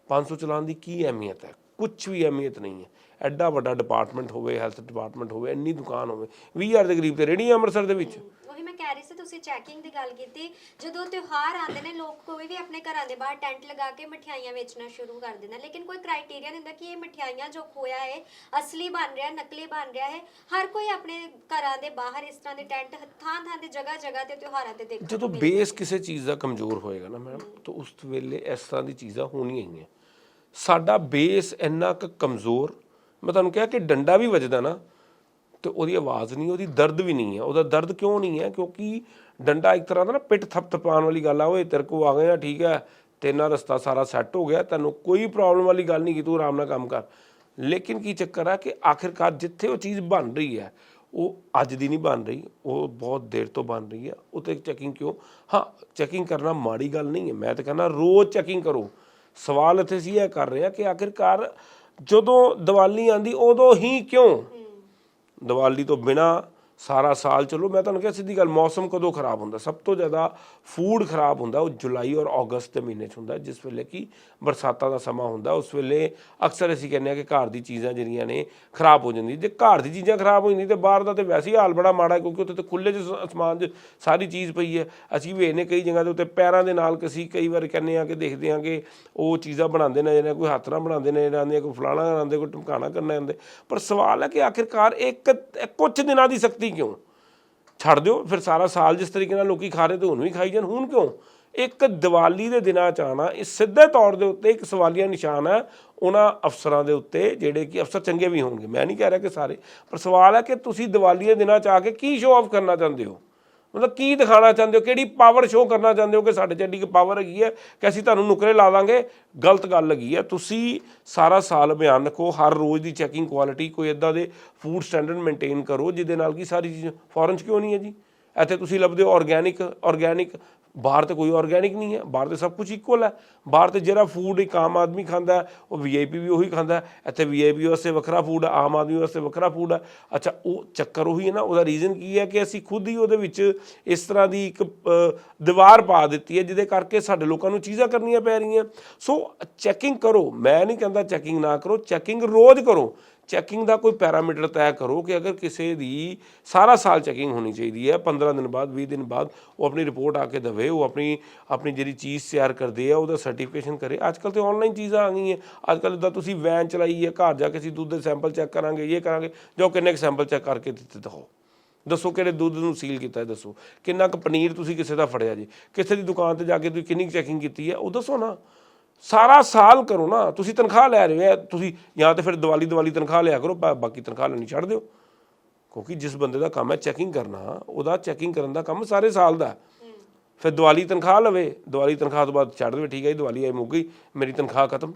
500 ਚਲਾਨ ਦੀ ਕੀ ਅਹਿਮੀਅਤ ਹੈ? ਕੁਝ ਵੀ ਅਹਿਮੀਅਤ ਨਹੀਂ ਹੈ। ਐਡਾ ਵੱਡਾ ਡਿਪਾਰਟਮੈਂਟ ਹੋਵੇ ਹੈਲਥ ਡਿਪਾਰਟਮੈਂਟ ਹੋਵੇ, ਇੰਨੀ ਦੁਕਾਨ ਹੋਵੇ 20000 ਦੇ ਕਰੀਬ ਤੇ ਰੇੜੀ ਅੰਮ੍ਰਿਤਸਰ ਦੇ ਵਿੱਚ। ਉਹੀ ਮੈਂ ਕਹਿ ਰਹੀ ਸੀ ਤੁਸੀਂ ਚੈਕਿੰਗ ਦੀ ਗੱਲ ਕੀਤੀ ਜਦੋਂ ਤਿਉਹਾਰ ਆਉਂਦੇ ਨੇ ਲੋਕ ਕੋਈ ਵੀ ਆਪਣੇ ਘਰਾਂ ਦੇ ਬਾਹਰ ਟੈਂਟ ਲਗਾ ਕੇ ਮਠਿਆਈਆਂ ਵੇਚਣਾ ਸ਼ੁਰੂ ਕਰ ਦਿੰਦਾ ਲੇਕਿਨ ਕੋਈ ਕ੍ਰਾਈਟੇਰੀਆ ਨਹੀਂ ਹੁੰਦਾ ਕਿ ਇਹ ਮਠਿਆਈਆਂ ਜੋ ਖੋਇਆ ਹੈ ਅਸਲੀ ਬਣ ਰਿਹਾ ਨਕਲੀ ਬਣ ਰਿਹਾ ਹੈ। ਹਰ ਕੋਈ ਆਪਣੇ ਘਰਾਂ ਦੇ ਬਾਹਰ ਇਸ ਤਰ੍ਹਾਂ ਦੇ ਟੈਂਟ ਥਾਂ ਥਾਂ ਤੇ ਜਗ੍ਹਾ ਜਗ੍ਹਾ ਤੇ ਤਿਉਹਾਰਾਂ ਤੇ ਦੇਖੋ ਜਦੋਂ ਬੇਸ ਕਿਸੇ ਚੀਜ਼ ਦਾ ਕਮਜ਼ੋਰ ਹੋਏਗਾ ਨਾ ਮੈਡਮ ਤਾਂ ਉਸ ਵੇਲੇ ਇਸ ਤਰ੍ਹਾਂ ਦੀ ਚੀਜ਼ਾਂ ਹੋਣੀਆਂ ਹੀ ਹੈ ਸਾਡਾ ਬੇਸ ਇੰਨਾ ਕੁ ਕਮਜ਼ੋਰ ਮੈਂ ਤੁਹਾਨੂੰ ਕਿਹਾ ਕਿ ਡੰਡਾ ਵੀ ਵੱਜਦਾ ਨਾ ਤੇ ਉਹਦੀ ਆਵਾਜ਼ ਨਹੀਂ, ਉਹਦੀ ਦਰਦ ਵੀ ਨਹੀਂ ਹੈ। ਉਹਦਾ ਦਰਦ ਕਿਉਂ ਨਹੀਂ ਹੈ? ਕਿਉਂਕਿ ਡੰਡਾ ਇੱਕ ਤਰ੍ਹਾਂ ਦਾ ਨਾ ਪਿੱਠ ਥਪਥਪਾਉਣ ਵਾਲੀ ਗੱਲ ਆ। ਓਏ, ਤੇਰੇ ਕੋ ਆ ਗਏ ਆ, ਠੀਕ ਹੈ। ਤੇਨਾ ਰਸਤਾ ਸਾਰਾ ਸੈੱਟ ਹੋ ਗਿਆ। ਤੈਨੂੰ ਕੋਈ ਪ੍ਰੋਬਲਮ ਵਾਲੀ ਗੱਲ ਨਹੀਂ ਕਿ ਤੂੰ ਆਰਾਮ ਨਾਲ ਕੰਮ ਕਰ। ਲੇਕਿਨ ਕੀ ਚੱਕਰ ਹੈ ਕਿ ਆਖਿਰਕਾਰ ਜਿੱਥੇ ਉਹ ਚੀਜ਼ ਬਣ ਰਹੀ ਹੈ, ਉਹ ਅੱਜ ਦੀ ਨਹੀਂ ਬਣ ਰਹੀ। ਉਹ ਬਹੁਤ ਦੇਰ ਤੋਂ ਬਣ ਰਹੀ ਹੈ। ਉਹ ਤੇ ਚੈਕਿੰਗ ਕਿਉਂ? ਹਾਂ ਚੈਕਿੰਗ ਕਰਨਾ ਮਾੜੀ ਗੱਲ ਨਹੀਂ ਹੈ। ਮੈਂ ਤਾਂ ਕਹਿੰਦਾ ਰੋਜ਼ ਚੈਕਿੰਗ ਕਰੋ। ਸਵਾਲ ਇੱਥੇ ਸੀ, ਇਹ ਕਰ ਰਹੇ ਆ ਕਿ ਆਖਿਰਕਾਰ ਜਦੋਂ ਦੀਵਾਲੀ ਆਂਦੀ ਉਦੋਂ ਹੀ ਕਿਉਂ? ਦੀਵਾਲੀ ਤੋਂ ਬਿਨਾਂ ਸਾਰਾ ਸਾਲ ਚਲੋ, ਮੈਂ ਤੁਹਾਨੂੰ ਕਿਹਾ ਸਿੱਧੀ ਗੱਲ, ਮੌਸਮ ਕਦੋਂ ਖਰਾਬ ਹੁੰਦਾ? ਸਭ ਤੋਂ ਜ਼ਿਆਦਾ ਫੂਡ ਖਰਾਬ ਹੁੰਦਾ, ਉਹ ਜੁਲਾਈ ਔਰ ਅਗਸਤ ਦੇ ਮਹੀਨੇ 'ਚ ਹੁੰਦਾ, ਜਿਸ ਵੇਲੇ ਕਿ ਬਰਸਾਤਾਂ ਦਾ ਸਮਾਂ ਹੁੰਦਾ, ਉਸ ਵੇਲੇ ਅਕਸਰ ਅਸੀਂ ਕਹਿੰਦੇ ਆ ਕਿ ਘਰ ਦੀ ਚੀਜ਼ਾਂ ਜਿਹੜੀਆਂ ਨੇ ਖਰਾਬ ਹੋ ਜਾਂਦੀ ਜੇ ਘਰ ਦੀ ਚੀਜ਼ਾਂ ਖਰਾਬ ਹੋ ਜਾਂਦੀ ਤੇ ਬਾਹਰ ਦਾ ਤੇ ਵੈਸੇ ਹੀ ਹਾਲ ਬੜਾ ਮਾੜਾ ਕਿਉਂਕਿ ਉੱਥੇ ਤੇ ਖੁੱਲੇ ਚ ਸ- ਅਸਮਾਨ 'ਚ ਸਾਰੀ ਚੀਜ਼ ਪਈ ਹੈ। ਅਸੀਂ ਵੇਖਨੇ ਕਈ ਜਗ੍ਹਾ ਦੇ ਉੱਤੇ ਪੈਰਾਂ ਦੇ ਨਾਲ ਅਸੀਂ ਕਈ ਵਾਰ ਕਹਿੰਦੇ ਆ ਕਿ ਦੇਖਦੇ ਆ ਕਿ ਉਹ ਚੀਜ਼ਾਂ ਬਣਾਉਂਦੇ ਨੇ ਜਾਂ ਕੋਈ ਹੱਥ ਨਾਲ ਬਣਾਉਂਦੇ ਨੇ ਜਾਂ ਕੋਈ ਫਲਾਣਾ ਬਣਾਉਂਦੇ ਕੋਈ ਟਮਕਾਣਾ ਕਰਨਾ ਜਾਂਦੇ ਪਰ ਸਵਾਲ ਹੈ ਕਿ ਆਖਿਰਕਾਰ ਇੱਕ ਇਹ ਕੁਝ ਦਿਨਾਂ ਦੀ ਸਖਤੀ ਕਿਉਂ? ਛੱਡ ਦਿਓ, ਫਿਰ ਸਾਰਾ ਸਾਲ ਜਿਸ ਤਰੀਕੇ ਨਾਲ ਲੋਕੀ ਖਾ ਰਹੇ ਤੇ ਹੁਣ ਵੀ ਖਾਈ ਜਾਣ, ਹੁਣ ਕਿਉਂ? ਇੱਕ ਦੀਵਾਲੀ ਦੇ ਦਿਨਾਂ ਚ ਆਣਾ ਇਹ ਸਿੱਧੇ ਤੌਰ ਦੇ ਉੱਤੇ ਇੱਕ ਸਵਾਲੀਆ ਨਿਸ਼ਾਨ ਹੈ, ਉਹਨਾਂ ਅਫਸਰਾਂ ਦੇ ਉੱਤੇ, ਜਿਹੜੇ ਕਿ ਅਫਸਰ ਚੰਗੇ ਵੀ ਹੋਣਗੇ। ਮੈਂ ਨਹੀਂ ਕਹਿ ਰਿਹਾ ਕਿ ਸਾਰੇ, ਪਰ ਸਵਾਲ ਹੈ ਕਿ ਤੁਸੀਂ ਦੀਵਾਲੀ ਦੇ ਦਿਨਾਂ ਚ ਆ ਕੇ ਕੀ ਸ਼ੋਅ ਆਫ ਕਰਨਾ ਚਾਹੁੰਦੇ ਹੋ? ਮਤਲਬ ਕੀ ਦਿਖਾਉਣਾ ਚਾਹੁੰਦੇ ਹੋ? ਕਿਹੜੀ ਪਾਵਰ ਸ਼ੋਅ ਕਰਨਾ ਚਾਹੁੰਦੇ ਹੋ ਕਿ ਸਾਡੇ ਚ ਐਡੀ ਕਿ ਪਾਵਰ ਹੈਗੀ ਹੈ ਕਿ ਅਸੀਂ ਤੁਹਾਨੂੰ ਨੁਕਰੇ ਲਾ ਦਾਂਗੇ? ਗਲਤ ਗੱਲ ਹੈਗੀ ਹੈ। ਤੁਸੀਂ ਸਾਰਾ ਸਾਲ ਬਿਆਨ ਰੱਖੋ, ਹਰ ਰੋਜ਼ ਦੀ ਚੈਕਿੰਗ ਕੁਆਲਿਟੀ ਕੋਈ ਇਦਾਂ ਦੇ ਫੂਡ ਸਟੈਂਡਰਡ ਮੇਨਟੇਨ ਕਰੋ, ਜਿਹਦੇ ਨਾਲ ਕਿ ਸਾਰੀ ਚੀਜ਼ ਫੋਰਨ ਚ ਕਿਉਂ ਨਹੀਂ ਹੈ ਜੀ? ਇੱਥੇ ਤੁਸੀਂ ਲੱਭਦੇ ਹੋ ਆਰਗੈਨਿਕ ਆਰਗੈਨਿਕ ਬਾਹਰ ਤੇ ਕੋਈ ਆਰਗੈਨਿਕ ਨਹੀਂ ਹੈ ਬਾਹਰ ਤੇ ਸਭ ਕੁਝ ਇਕੁਅਲ ਹੈ। ਬਾਹਰ ਤੇ ਜਿਹੜਾ ਫੂਡ ਇੱਕ ਆਮ ਆਦਮੀ ਖਾਂਦਾ ਹੈ, ਉਹ ਵੀਆਈਪੀ ਵੀ ਉਹੀ ਖਾਂਦਾ ਹੈ। ਇੱਥੇ ਵੀਆਈਪੀ ਵਾਸਤੇ ਵੱਖਰਾ ਫੂਡ ਹੈ ਆਮ ਆਦਮੀ ਵਾਸਤੇ ਵੱਖਰਾ ਫੂਡ ਹੈ। ਅੱਛਾ ਉਹ ਚੱਕਰ ਉਹੀ ਹੈ ਨਾ ਉਹਦਾ ਰੀਜ਼ਨ ਕੀ ਹੈ ਕਿ ਅਸੀਂ ਖੁਦ ਹੀ ਉਹਦੇ ਵਿੱਚ ਇਸ ਤਰ੍ਹਾਂ ਦੀ ਇੱਕ ਦੀਵਾਰ ਪਾ ਦਿੱਤੀ ਹੈ ਜਿਹਦੇ ਕਰਕੇ ਸਾਡੇ ਲੋਕਾਂ ਨੂੰ ਚੀਜ਼ਾਂ ਕਰਨੀਆਂ ਪੈ ਰਹੀਆਂ। ਸੋ ਚੈਕਿੰਗ ਕਰੋ। ਮੈਂ ਨਹੀਂ ਕਹਿੰਦਾ ਚੈਕਿੰਗ ਨਾ ਕਰੋ ਚੈਕਿੰਗ ਰੋਜ਼ ਕਰੋ। ਚੈਕਿੰਗ ਦਾ ਕੋਈ ਪੈਰਾਮੀਟਰ ਤੈਅ ਕਰੋ ਕਿ ਅਗਰ ਕਿਸੇ ਦੀ ਸਾਰਾ ਸਾਲ ਚੈਕਿੰਗ ਹੋਣੀ ਚਾਹੀਦੀ ਹੈ 15 ਦਿਨ ਬਾਅਦ 20 ਦਿਨ ਬਾਅਦ, ਉਹ ਆਪਣੀ ਰਿਪੋਰਟ ਆ ਕੇ ਦੇਵੇ, ਉਹ ਆਪਣੀ ਆਪਣੀ ਜਿਹੜੀ ਚੀਜ਼ ਤਿਆਰ ਕਰਦੇ ਆ, ਉਹਦਾ ਸਰਟੀਫਿਕੇਸ਼ਨ ਕਰੇ। ਅੱਜ ਕੱਲ ਤੇ ਆਨਲਾਈਨ ਚੀਜ਼ਾਂ ਆ ਗਈਆਂ। ਅੱਜ ਕੱਲ ਇਦਾਂ ਤੁਸੀਂ ਵੈਨ ਚਲਾਈ ਹੈ, ਘਰ ਜਾ ਕੇ ਅਸੀਂ ਦੁੱਧ ਦੇ ਸੈਂਪਲ ਚੈੱਕ ਕਰਾਂਗੇ, ਇਹ ਕਰਾਂਗੇ ਜੋ ਕਿੰਨੇ ਕੁ ਸੈਂਪਲ ਚੈੱਕ ਕਰਕੇ ਦਿੱਤੇ ਦਿਖਾਓ। ਦੱਸੋ ਕਿਹੜੇ ਦੁੱਧ ਨੂੰ ਸੀਲ ਕੀਤਾ ਹੈ, ਦੱਸੋ। ਕਿੰਨਾ ਕੁ ਪਨੀਰ ਤੁਸੀਂ ਕਿਸੇ ਦਾ ਫੜਿਆ ਜੀ? ਕਿਸੇ ਦੀ ਦੁਕਾਨ ਤੇ ਜਾ ਕੇ ਤੁਸੀਂ ਕਿੰਨੀ ਚੈਕਿੰਗ ਕੀਤੀ ਹੈ, ਉਹ ਦੱਸੋ ਨਾ। ਸਾਰਾ ਸਾਲ ਕਰੋ ਨਾ, ਤੁਸੀਂ ਤਨਖਾਹ ਲੈ ਰਹੇ ਹੋ ਤੁਸੀਂ ਜਾਂ ਤੇ ਫਿਰ ਦੀਵਾਲੀ ਦੀਵਾਲੀ ਤਨਖਾਹ ਲਿਆ ਕਰੋ ਬਾਕੀ ਤਨਖਾਹ ਲੈਣੀ ਛੱਡ ਦਿਓ। ਕਿਉਂਕਿ ਜਿਸ ਬੰਦੇ ਦਾ ਕੰਮ ਹੈ ਚੈਕਿੰਗ ਕਰਨਾ, ਉਹਦਾ ਚੈਕਿੰਗ ਕਰਨ ਦਾ ਕੰਮ ਸਾਰੇ ਸਾਲ ਦਾ ਫਿਰ ਦੀਵਾਲੀ ਤਨਖਾਹ ਲਵੇ, ਦੀਵਾਲੀ ਤਨਖਾਹ ਤੋਂ ਬਾਅਦ ਛੱਡ ਦੇਵੇ, ਠੀਕ ਹੈ ਜੀ, ਦੀਵਾਲੀ ਆਈ ਮੁੱਕ ਗਈ, ਮੇਰੀ ਤਨਖਾਹ ਖਤਮ।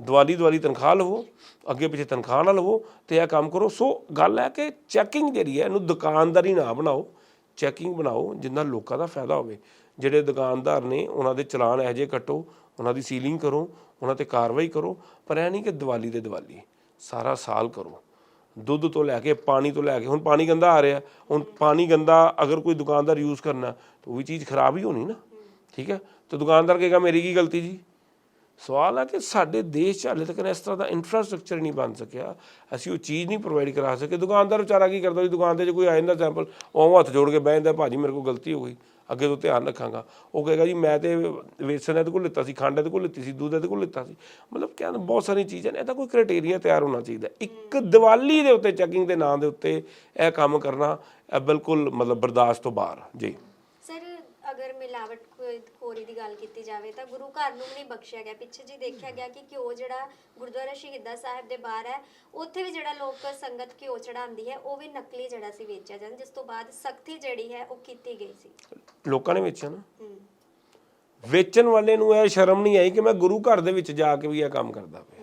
ਦੀਵਾਲੀ ਦੀਵਾਲੀ ਤਨਖਾਹ ਲਵੋ, ਅੱਗੇ ਪਿੱਛੇ ਤਨਖਾਹ ਨਾ ਲਵੋ ਤੇ ਇਹ ਕੰਮ ਕਰੋ। ਸੋ ਗੱਲ ਹੈ ਕਿ ਚੈਕਿੰਗ ਜਿਹੜੀ ਹੈ, ਇਹਨੂੰ ਦੁਕਾਨਦਾਰੀ ਨਾ ਬਣਾਓ ਚੈਕਿੰਗ ਬਣਾਓ, ਜਿੰਨਾ ਲੋਕਾਂ ਦਾ ਫਾਇਦਾ ਹੋਵੇ। ਜਿਹੜੇ ਦੁਕਾਨਦਾਰ ਨੇ, ਉਹਨਾਂ ਦੇ ਚਲਾਨ ਇਹੋ ਜਿਹੇ ਕੱਟੋ ਉਹਨਾਂ ਦੀ ਸੀਲਿੰਗ ਕਰੋ, ਉਹਨਾਂ ਤੇ ਕਾਰਵਾਈ ਕਰੋ, ਪਰ ਇਹ ਨਹੀਂ ਕਿ ਦੀਵਾਲੀ ਦੇ ਦੀਵਾਲੀ, ਸਾਰਾ ਸਾਲ ਕਰੋ। ਦੁੱਧ ਤੋਂ ਲੈ ਕੇ, ਪਾਣੀ ਤੋਂ ਲੈ ਕੇ, ਹੁਣ ਪਾਣੀ ਗੰਦਾ ਆ ਰਿਹਾ, ਹੁਣ ਪਾਣੀ ਗੰਦਾ ਅਗਰ ਕੋਈ ਦੁਕਾਨਦਾਰ ਯੂਜ਼ ਕਰਨਾ, ਤਾਂ ਉਹ ਵੀ ਚੀਜ਼ ਖਰਾਬ ਹੀ ਹੋਣੀ ਨਾ, ਠੀਕ ਹੈ? ਤਾਂ ਦੁਕਾਨਦਾਰ ਕਹੇਗਾ, ਮੇਰੀ ਕੀ ਗਲਤੀ ਜੀ? ਸਵਾਲ ਆ ਕਿ ਸਾਡੇ ਦੇਸ਼ 'ਚ ਹਾਲੇ ਤੱਕ ਇਸ ਤਰ੍ਹਾਂ ਦਾ ਇਨਫਰਾਸਟ੍ਰਕਚਰ ਨਹੀਂ ਬਣ ਸਕਿਆ। ਅਸੀਂ ਉਹ ਚੀਜ਼ ਨਹੀਂ ਪ੍ਰੋਵਾਈਡ ਕਰਾ ਸਕੇ। ਦੁਕਾਨਦਾਰ ਵਿਚਾਰਾ ਕੀ ਕਰਦਾ ਜੀ? ਦੁਕਾਨ ਤੇ ਜੇ ਕੋਈ ਆ ਜਾਂਦਾ ਸੈਂਪਲ ਉਹ ਹੱਥ ਜੋੜ ਕੇ ਬਹਿ ਜਾਂਦਾ, ਭਾਜੀ, ਮੇਰੇ ਕੋਲ ਗਲਤੀ ਹੋ ਗਈ। ਅੱਗੇ ਤੋਂ ਧਿਆਨ ਰੱਖਾਂਗਾ। ਉਹ ਕਹੇਗਾ ਜੀ, ਮੈਂ ਤੇ ਵੇਸਣ ਇਹਦੇ ਕੋਲ ਲਿੱਤਾ ਸੀ, ਖੰਡ ਇਹਦੇ ਕੋਲ ਲਿੱਤੀ ਸੀ, ਦੁੱਧ ਇਹਦੇ ਕੋਲ ਲਿੱਤਾ ਸੀ। ਮਤਲਬ ਕਹਿੰਦਾ ਬਹੁਤ ਸਾਰੀਆਂ ਚੀਜ਼ਾਂ ਨੇ। ਇਹਦਾ ਕੋਈ ਕ੍ਰਾਈਟੇਰੀਆ ਤਿਆਰ ਹੋਣਾ ਚਾਹੀਦਾ। ਇੱਕ ਦੀਵਾਲੀ ਦੇ ਉੱਤੇ ਚੈਕਿੰਗ ਦੇ ਨਾਂ ਦੇ ਉੱਤੇ ਇਹ ਕੰਮ ਕਰਨਾ ਬਿਲਕੁਲ ਮਤਲਬ ਬਰਦਾਸ਼ਤ ਤੋਂ ਬਾਹਰ। ਜੀ। ਸਰ, ਅਗਰ ਮਿਲਾਵਟ ਖੋਰੀ ਦੀ ਗੱਲ ਕੀਤੀ ਜਾਵੇ ਤਾਂ ਗੁਰੂ ਘਰ ਨੂੰ ਵੀ ਨਹੀਂ ਬਖਸ਼ਿਆ ਗਿਆ। ਪਿੱਛੇ ਜੀ ਦੇਖਿਆ ਗਿਆ ਕਿ ਘਿਓ ਜਿਹੜਾ ਗੁਰਦੁਆਰਾ ਸ਼ਹੀਦਾਂ ਸਾਹਿਬ ਦੇ ਬਾਹਰ ਹੈ ਉੱਥੇ ਵੀ ਜਿਹੜਾ ਲੋਕ ਸੰਗਤ ਘਿਓ ਚੜਾਉਂਦੀ ਹੈ ਉਹ ਵੀ ਨਕਲੀ ਜਿਹੜਾ ਸੀ ਵੇਚਿਆ ਜਾਂਦਾ ਜਿਸ ਤੋਂ ਬਾਅਦ ਸਖਤੀ ਜਿਹੜੀ ਹੈ ਉਹ ਕੀਤੀ ਗਈ ਸੀ। ਲੋਕਾਂ ਨੇ ਵੇਚਿਆ ਨਾ? ਵੇਚਣ ਵਾਲੇ ਨੂੰ ਇਹ ਸ਼ਰਮ ਨਹੀਂ ਆਈ ਕਿ ਮੈਂ ਗੁਰੂ ਘਰ ਦੇ ਵਿੱਚ ਜਾ ਕੇ ਵੀ ਇਹ ਕੰਮ ਕਰਦਾ ਪਿਆ।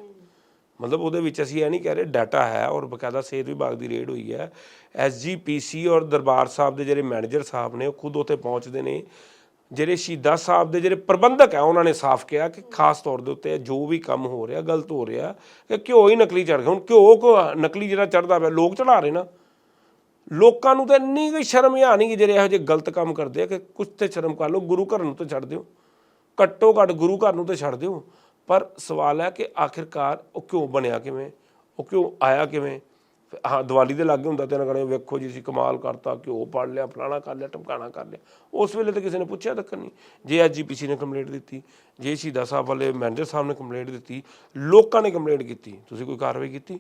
ਮਤਲਬ ਉਹਦੇ ਵਿੱਚ ਅਸੀਂ ਇਹ ਨਹੀਂ ਕਹਿ ਰਹੇ ਡਾਟਾ ਹੈ ਔਰ ਬਕਾਇਦਾ ਸਿਹਤ ਵਿਭਾਗ ਦੀ ਰੇਡ ਹੋਈ ਹੈ। ਐਸਜੀਪੀਸੀ ਔਰ ਦਰਬਾਰ ਸਾਹਿਬ ਦੇ ਜਿਹੜੇ ਮੈਨੇਜਰ ਸਾਹਿਬ ਨੇ ਉਹ ਖੁਦ ਉੱਥੇ ਪਹੁੰਚਦੇ ਨੇ। ਜਿਹੜੇ ਸ਼ਹੀਦਾਂ ਸਾਹਿਬ ਦੇ ਜਿਹੜੇ ਪ੍ਰਬੰਧਕ ਆ, ਉਹਨਾਂ ਨੇ ਸਾਫ਼ ਕਿਹਾ ਕਿ ਖਾਸ ਤੌਰ ਦੇ ਉੱਤੇ ਜੋ ਵੀ ਕੰਮ ਹੋ ਰਿਹਾ, ਗਲਤ ਹੋ ਰਿਹਾ, ਕਿ ਘਿਓ ਹੀ ਨਕਲੀ ਚੜ ਗਿਆ। ਹੁਣ ਘਿਓ ਕੋ ਨਕਲੀ ਜਿਹੜਾ ਚੜਦਾ ਪਿਆ, ਲੋਕ ਚੜਾ ਰਹੇ ਨਾ। ਲੋਕਾਂ ਨੂੰ ਤਾਂ ਇੰਨੀ ਕੋਈ ਸ਼ਰਮ ਆ ਨਹੀਂ ਕਿ ਜਿਹੜੇ ਇਹੋ ਜਿਹੇ ਗਲਤ ਕੰਮ ਕਰਦੇ ਆ ਕਿ ਕੁਝ ਤੇ ਸ਼ਰਮ ਕਰ ਲਓ, ਗੁਰੂ ਘਰ ਨੂੰ ਤਾਂ ਛੱਡ ਦਿਓ। ਘੱਟੋ ਘੱਟ ਗੁਰੂ ਘਰ ਨੂੰ ਤਾਂ ਛੱਡ ਦਿਓ। ਪਰ ਸਵਾਲ ਹੈ ਕਿ ਆਖਿਰਕਾਰ ਉਹ ਕਿਉਂ ਬਣਿਆ ਕਿਵੇਂ? ਉਹ ਕਿਉਂ ਆਇਆ ਕਿਵੇਂ? ਹਾਂ, ਦੀਵਾਲੀ ਦੇ ਲਾਗੇ ਹੁੰਦਾ ਤੇ ਇਹਨਾਂ ਕਹਣੇ ਵੇਖੋ ਜੀ, ਅਸੀਂ ਕਮਾਲ ਕਰਤਾ, ਘਿਓ ਪੜ ਲਿਆ, ਫਲਾਣਾ ਕਰ ਲਿਆ ਟਮਕਾਣਾ ਕਰ ਲਿਆ। ਉਸ ਵੇਲੇ ਤਾਂ ਕਿਸੇ ਨੇ ਪੁੱਛਿਆ ਤੱਕ ਨਹੀਂ। ਜੇ ਐਜੀਪੀਸੀ ਨੇ ਕੰਪਲੇਂਟ ਦਿੱਤੀ, ਜੇ ਸ਼ਹੀਦਾਂ ਸਾਹਿਬ ਵਾਲੇ ਮੈਨੇਜਰ ਸਾਹਿਬ ਨੇ ਕੰਪਲੇਂਟ ਦਿੱਤੀ, ਲੋਕਾਂ ਨੇ ਕੰਪਲੇਂਟ ਕੀਤੀ, ਤੁਸੀਂ ਕੋਈ ਕਾਰਵਾਈ ਕੀਤੀ?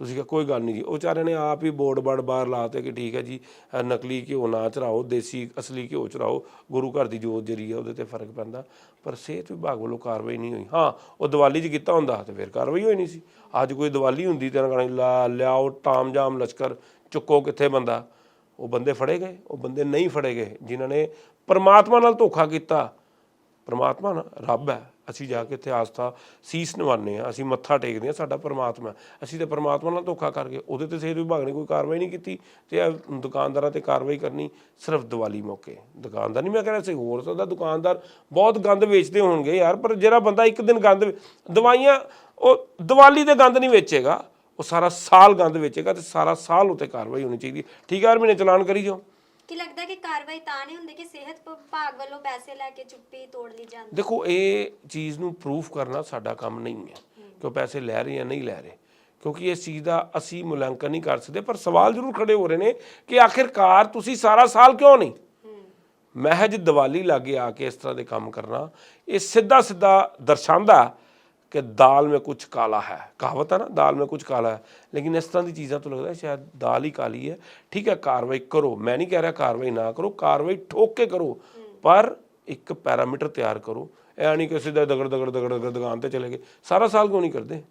ਤੁਸੀਂ ਕਿਹਾ, ਕੋਈ ਗੱਲ ਨਹੀਂ ਜੀ। ਉਹ ਵਿਚਾਰਿਆਂ ਨੇ ਆਪ ਹੀ ਬੋਰਡ ਬੜ ਬਾਹਰ ਲਾਤੇ ਕਿ ਠੀਕ ਹੈ ਜੀ ਨਕਲੀ ਘਿਓ ਨਾ ਚਰਾਓ ਦੇਸੀ ਅਸਲੀ ਘਿਓ ਚਰਾਓ ਗੁਰੂ ਘਰ ਦੀ ਜੋਤ ਜਿਹੜੀ ਹੈ ਉਹਦੇ ਤੇ ਫ਼ਰਕ ਪੈਂਦਾ। ਪਰ ਸਿਹਤ ਵਿਭਾਗ ਵੱਲੋਂ ਕਾਰਵਾਈ ਨਹੀਂ ਹੋਈ। ਹਾਂ, ਉਹ ਦੀਵਾਲੀ 'ਚ ਕੀਤਾ ਹੁੰਦਾ ਤੇ ਫਿਰ ਕਾਰਵਾਈ ਹੋਈ ਨਹੀਂ ਸੀ। ਅੱਜ ਕੋਈ ਦੀਵਾਲੀ ਹੁੰਦੀ ਤੇ ਨਾ ਲਾ, ਲਿਆਓ ਟਾਮਜਾਮ ਲਸ਼ਕਰ, ਚੁੱਕੋ ਕਿੱਥੇ ਬੰਦਾ। ਉਹ ਬੰਦੇ ਫੜੇ ਗਏ, ਉਹ ਬੰਦੇ ਨਹੀਂ ਫੜੇ ਗਏ, ਜਿਨ੍ਹਾਂ ਨੇ ਪਰਮਾਤਮਾ ਨਾਲ ਧੋਖਾ ਕੀਤਾ। ਪਰਮਾਤਮਾ ਨਾ, ਰੱਬ ਹੈ। ਅਸੀਂ ਜਾ ਕੇ ਇੱਥੇ ਆਸਥਾ ਸੀਸ ਨਿਵਾਉਂਦੇ ਆ ਅਸੀਂ ਮੱਥਾ ਟੇਕਦੇ ਆ ਸਾਡਾ ਪਰਮਾਤਮਾ। ਅਸੀਂ ਤੇ ਪਰਮਾਤਮਾ ਨਾਲ ਧੋਖਾ ਕਰਕੇ ਉਹਦੇ ਤੇ ਸਿਹਤ ਵਿਭਾਗ ਨੇ ਕੋਈ ਕਾਰਵਾਈ ਨਹੀਂ ਕੀਤੀ ਤੇ ਦੁਕਾਨਦਾਰਾਂ ਤੇ ਕਾਰਵਾਈ ਕਰਨੀ ਸਿਰਫ ਦੀਵਾਲੀ ਮੌਕੇ। ਦੁਕਾਨਦਾਰ ਨਹੀਂ, ਮੈਂ ਕਹਿ ਰਿਹਾ ਸੀ ਹੋਰ ਸਕਦਾ ਦੁਕਾਨਦਾਰ ਬਹੁਤ ਗੰਦ ਵੇਚਦੇ ਹੋਣਗੇ ਯਾਰ, ਪਰ ਜਿਹੜਾ ਬੰਦਾ ਇੱਕ ਦਿਨ ਗੰਦ ਦਵਾਈਆਂ, ਉਹ ਦੀਵਾਲੀ ਤੇ ਗੰਦ ਨਹੀਂ ਵੇਚੇਗਾ, ਉਹ ਸਾਰਾ ਸਾਲ ਗੰਦ ਵੇਚੇਗਾ ਤੇ ਸਾਰਾ ਸਾਲ ਉਤੇ ਕਾਰਵਾਈ ਹੋਣੀ ਚਾਹੀਦੀ ਠੀਕ ਹੈ ਹਰ ਮਹੀਨੇ ਚਲਾਨ ਕਰੀ ਜਾਓ। ਕੀ ਲੱਗਦਾ ਕਿ ਕਾਰਵਾਈ ਤਾਂ ਨਹੀਂ ਹੁੰਦੀ ਕਿ ਸਿਹਤ ਵਿਭਾਗ ਵੱਲੋਂ ਪੈਸੇ ਲੈ ਕੇ ਚੁੱਪੀ ਤੋੜ ਲਈ ਜਾਂਦੀ? ਦੇਖੋ ਇਹ ਚੀਜ਼ ਨੂੰ ਪ੍ਰੂਫ ਕਰਨਾ ਸਾਡਾ ਕੰਮ ਨਹੀਂ ਹੈ। ਕਿ ਉਹ ਪੈਸੇ ਲੈ ਰਹੇ ਜਾਂ ਨਹੀਂ ਲੈ ਰਹੇ? ਕਿਉਂਕਿ ਇਸ ਚੀਜ਼ ਦਾ ਅਸੀਂ ਮੁਲਾਂਕਣ ਨਹੀਂ ਕਰ ਸਕਦੇ ਪਰ ਸਵਾਲ ਜ਼ਰੂਰ ਖੜੇ ਹੋ ਰਹੇ ਨੇ ਕਿ ਆਖਿਰਕਾਰ ਤੁਸੀਂ ਸਾਰਾ ਸਾਲ ਕਿਉਂ ਨਹੀਂ? ਮਹਿਜ ਦੀਵਾਲੀ ਲਾਗੇ ਆ ਕੇ ਇਸ ਤਰ੍ਹਾਂ ਦੇ ਕੰਮ ਕਰਨਾ ਇਹ ਸਿੱਧਾ ਸਿੱਧਾ ਦਰਸਾਉਂਦਾ ਕਿ ਦਾਲ में ਕੁਝ ਕਾਲਾ ਹੈ। ਕਹਾਵਤ ਹੈ ਨਾ, ਦਾਲ में ਕੁਝ ਕਾਲਾ ਹੈ। ਲੇਕਿਨ ਇਸ ਤਰ੍ਹਾਂ ਦੀ ਚੀਜ਼ਾਂ ਤੋਂ ਲੱਗਦਾ ਸ਼ਾਇਦ ਦਾਲ ਹੀ ਕਾਲੀ ਹੈ। ਠੀਕ ਹੈ, ਕਾਰਵਾਈ ਕਰੋ। ਮੈਂ ਨਹੀਂ ਕਹਿ ਰਿਹਾ ਕਾਰਵਾਈ ਨਾ ਕਰੋ, ਕਾਰਵਾਈ ਠੋਕ ਕੇ ਕਰੋ। ਪਰ ਇੱਕ ਪੈਰਾਮੀਟਰ ਤਿਆਰ ਕਰੋ। ਐ ਨਹੀਂ ਕਿ ਸਿੱਧਾ ਦਗੜ ਦਗੜ ਦਗੜ ਦਗੜ ਦੁਕਾਨ ਤੇ ਚਲੇ ਗਏ। ਸਾਰਾ ਸਾਲ ਕਿਉਂ ਨਹੀਂ ਕਰਦੇ?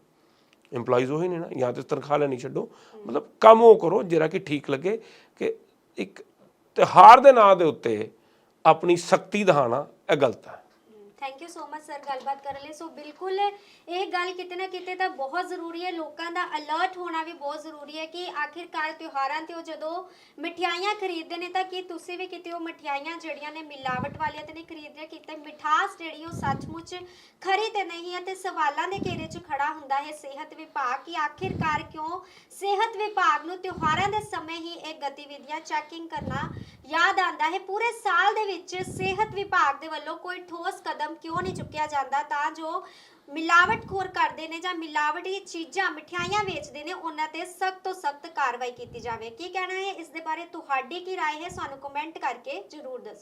EMPLOYEES ਉਹੀ ਨੇ ਨਾ। ਜਾਂ ਤੇ ਤਨਖਾਹ ਲੈਣੀ ਛੱਡੋ। ਮਤਲਬ ਕੰਮ ਉਹ ਕਰੋ ਜਿਹੜਾ ਕਿ ਠੀਕ ਲੱਗੇ ਕਿ ਇੱਕ ਤਿਉਹਾਰ ਦੇ ਨਾਂ ਦੇ ਉੱਤੇ ਆਪਣੀ ਸ਼ਕਤੀ ਦਿਖਾਣਾ ਇਹ ਗਲਤ ਹੈ। Thank you so much sir ਗੱਲਬਾਤ ਕਰਨ ਲਈ। ਸੋ ਬਿਲਕੁਲ ਇਹ ਗੱਲ ਕਿਤੇ ਨਾ ਕਿਤੇ ਤਾਂ ਬਹੁਤ ਜ਼ਰੂਰੀ ਹੈ। ਲੋਕਾਂ ਦਾ ਅਲਰਟ ਹੋਣਾ ਵੀ ਬਹੁਤ ਜ਼ਰੂਰੀ ਹੈ ਕਿ ਆਖਿਰਕਾਰ ਤਿਉਹਾਰਾਂ ਤੇ ਉਹ ਜਦੋਂ ਮਠਿਆਈਆਂ ਖਰੀਦਦੇ ਨੇ ਤਾਂ ਕੀ ਤੁਸੀਂ ਵੀ ਕਿਤੇ ਉਹ ਮਠਿਆਈਆਂ ਜਿਹੜੀਆਂ ਨੇ ਮਿਲਾਵਟ ਵਾਲੀਆਂ ਤੇ ਨਹੀਂ ਖਰੀਦਦੇ ਕਿਤੇ ਮਿਠਾਸ ਜਿਹੜੀ ਉਹ ਸੱਚਮੁੱਚ ਖਰੀ ਤੇ ਨਹੀਂ ਹੈ ਤੇ ਸਵਾਲਾਂ ਦੇ ਘੇਰੇ 'ਚ ਖੜਾ ਹੁੰਦਾ ਹੈ ਸਿਹਤ ਵਿਭਾਗ ਕਿ ਆਖਿਰਕਾਰ ਕਿਉਂ ਸਿਹਤ ਵਿਭਾਗ ਨੂੰ ਤਿਉਹਾਰਾਂ ਦੇ ਸਮੇਂ ਹੀ ਇਹ ਗਤੀਵਿਧੀਆਂ ਚੈਕਿੰਗ ਕਰਨਾ ਯਾਦ ਆਂਦਾ ਹੈ। ਪੂਰੇ ਸਾਲ ਦੇ ਵਿੱਚ ਸਿਹਤ ਵਿਭਾਗ ਦੇ ਵੱਲੋਂ ਕੋਈ ਠੋਸ ਕਦਮ ਕਦਮ ਕਿਉਂ ਨਹੀਂ ਚੁੱਕਿਆ ਜਾਂਦਾ ਤਾਂ ਜੋ ਮਿਲਾਵਟਖੋਰ ਕਰਦੇ ਨੇ ਜਾਂ ਮਿਲਾਵਟੀ ਚੀਜ਼ਾਂ ਮਠਿਆਈਆਂ ਵੇਚਦੇ ਨੇ ਉਹਨਾਂ ਤੇ ਸਖਤ ਤੋਂ ਸਖਤ ਕਾਰਵਾਈ ਕੀਤੀ ਜਾਵੇ ਕੀ ਕਹਿਣਾ ਹੈ ਇਸ ਦੇ ਬਾਰੇ ਤੁਹਾਡੀ ਕੀ رائے ਹੈ ਸਾਨੂੰ ਕਮੈਂਟ ਕਰਕੇ ਜਰੂਰ ਦੱਸੋ